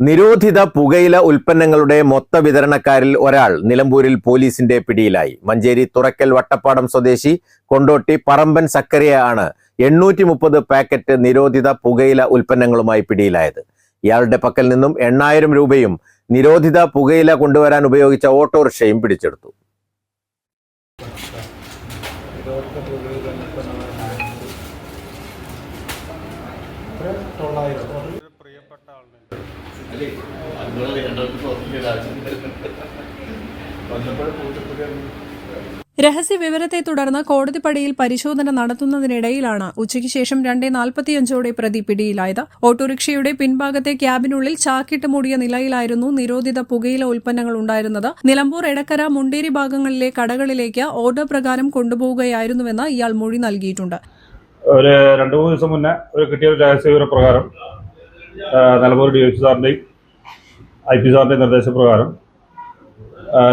നിരോധിത പുകയില ഉൽപ്പന്നങ്ങളുടെ മൊത്ത വിതരണക്കാരിൽ ഒരാൾ നിലമ്പൂരിൽ പോലീസിന്റെ പിടിയിലായി. മഞ്ചേരി തുറക്കൽ വട്ടപ്പാടം സ്വദേശി കൊണ്ടോട്ടി പറമ്പൻ സക്കറിയ ആണ് എണ്ണൂറ്റി മുപ്പത് പാക്കറ്റ് നിരോധിത പുകയില ഉൽപ്പന്നങ്ങളുമായി പിടിയിലായത്. ഇയാളുടെ പക്കൽ നിന്നും എണ്ണായിരം രൂപയും നിരോധിത പുകയില കൊണ്ടുവരാൻ ഉപയോഗിച്ച ഓട്ടോറിക്ഷയും പിടിച്ചെടുത്തു. രഹസ്യ വിവരത്തെ തുടർന്ന് കോടതിപ്പടിയിൽ പരിശോധന നടത്തുന്നതിനിടയിലാണ് ഉച്ചയ്ക്ക് ശേഷം രണ്ടേ നാൽപ്പത്തിയഞ്ചോടെ പ്രതി പിടിയിലായത്. ഓട്ടോറിക്ഷയുടെ പിൻഭാഗത്തെ ക്യാബിനുള്ളിൽ ചാക്കിട്ട് മൂടിയ നിലയിലായിരുന്നു നിരോധിത പുകയില ഉൽപ്പന്നങ്ങൾ ഉണ്ടായിരുന്നത്. നിലമ്പൂർ എടക്കര മുണ്ടേരി ഭാഗങ്ങളിലെ കടകളിലേക്ക് ഓർഡർ പ്രകാരം കൊണ്ടുപോവുകയായിരുന്നുവെന്ന് ഇയാൾ മൊഴി നൽകിയിട്ടുണ്ട്. ഒരു രണ്ടു മൂന്ന് ദിവസം മുന്നേ ഒരു കിട്ടിയ ഒരു രഹസ്യവിവര പ്രകാരം നിലമ്പൂർ ഡി എഫ് സാറിന്റെയും ഐ പി സാറിന്റെയും നിർദ്ദേശപ്രകാരം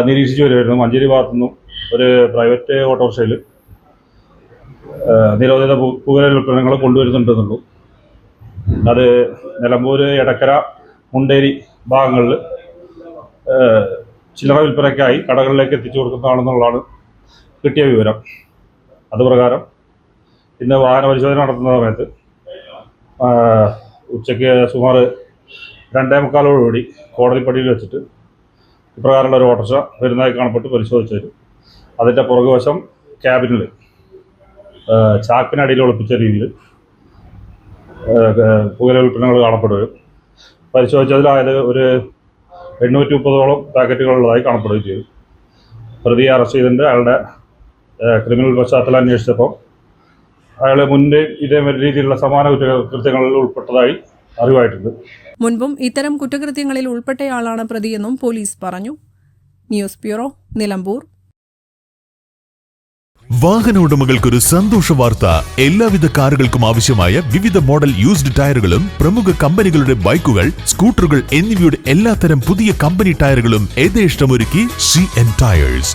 നിരീക്ഷിച്ചു വരുമായിരുന്നു മഞ്ചേരി ഭാഗത്തുനിന്നും ഒരു പ്രൈവറ്റ് ഓട്ടോറിക്ഷയിൽ നിരോധിത പുകയില ഉൽപ്പന്നങ്ങൾ കൊണ്ടുവരുന്നുണ്ടെന്നുള്ളൂ. അത് നിലമ്പൂർ എടക്കര മുണ്ടേരി ഭാഗങ്ങളിൽ ചില്ലറ വിൽപ്പനയ്ക്കായി കടകളിലേക്ക് എത്തിച്ചു കൊടുക്കുന്നതാണെന്നുള്ളതാണ് കിട്ടിയ വിവരം. അതുപ്രകാരം ഇന്ന് വാഹന പരിശോധന നടത്തുന്ന സമയത്ത് ഉച്ചയ്ക്ക് സുമാർ രണ്ടേ മുക്കാലോടുകൂടി കോടതിപ്പടിയിൽ വെച്ചിട്ട് ഇപ്രകാരമുള്ള ഒരു ഓട്ടോറിക്ഷ വരുന്നതായി കാണപ്പെട്ട് പരിശോധിച്ചു തരും അതിന്റെ പുറകുവശം ക്യാബിനിൽ ചാക്കിനടിയിൽ ഒളിപ്പിച്ച രീതിയിൽ പുകയില ഉൽപ്പന്നങ്ങൾ കാണപ്പെടുകയും പരിശോധിച്ചതിലായത് ഒരു എണ്ണൂറ്റി മുപ്പതോളം പാക്കറ്റുകളുള്ളതായി കാണപ്പെടുകയും ചെയ്തു. പ്രതിയെ അറസ്റ്റ് ചെയ്തിട്ടുണ്ട്. അയാളുടെ ക്രിമിനൽ പശ്ചാത്തലം അന്വേഷിച്ചപ്പോൾ അയാൾ മുൻപേ ഇതേ രീതിയിലുള്ള സമാന കുറ്റകൃത്യങ്ങളിൽ ഉൾപ്പെട്ടതായി അറിവായിട്ടുണ്ട്. മുൻപും ഇത്തരം കുറ്റകൃത്യങ്ങളിൽ ഉൾപ്പെട്ടയാളാണ് പ്രതിയെന്നും പോലീസ് പറഞ്ഞു. News bureau Nilambur. വാഹന ഉടമകൾക്കൊരു സന്തോഷ വാർത്ത. എല്ലാവിധ കാറുകൾക്കും ആവശ്യമായ വിവിധ മോഡൽ യൂസ്ഡ് ടയറുകളും പ്രമുഖ കമ്പനികളുടെ ബൈക്കുകൾ സ്കൂട്ടറുകൾ എന്നിവയുടെ എല്ലാത്തരം പുതിയ കമ്പനി ടയറുകളും യഥേഷ്ടമൊരുക്കി C N tyres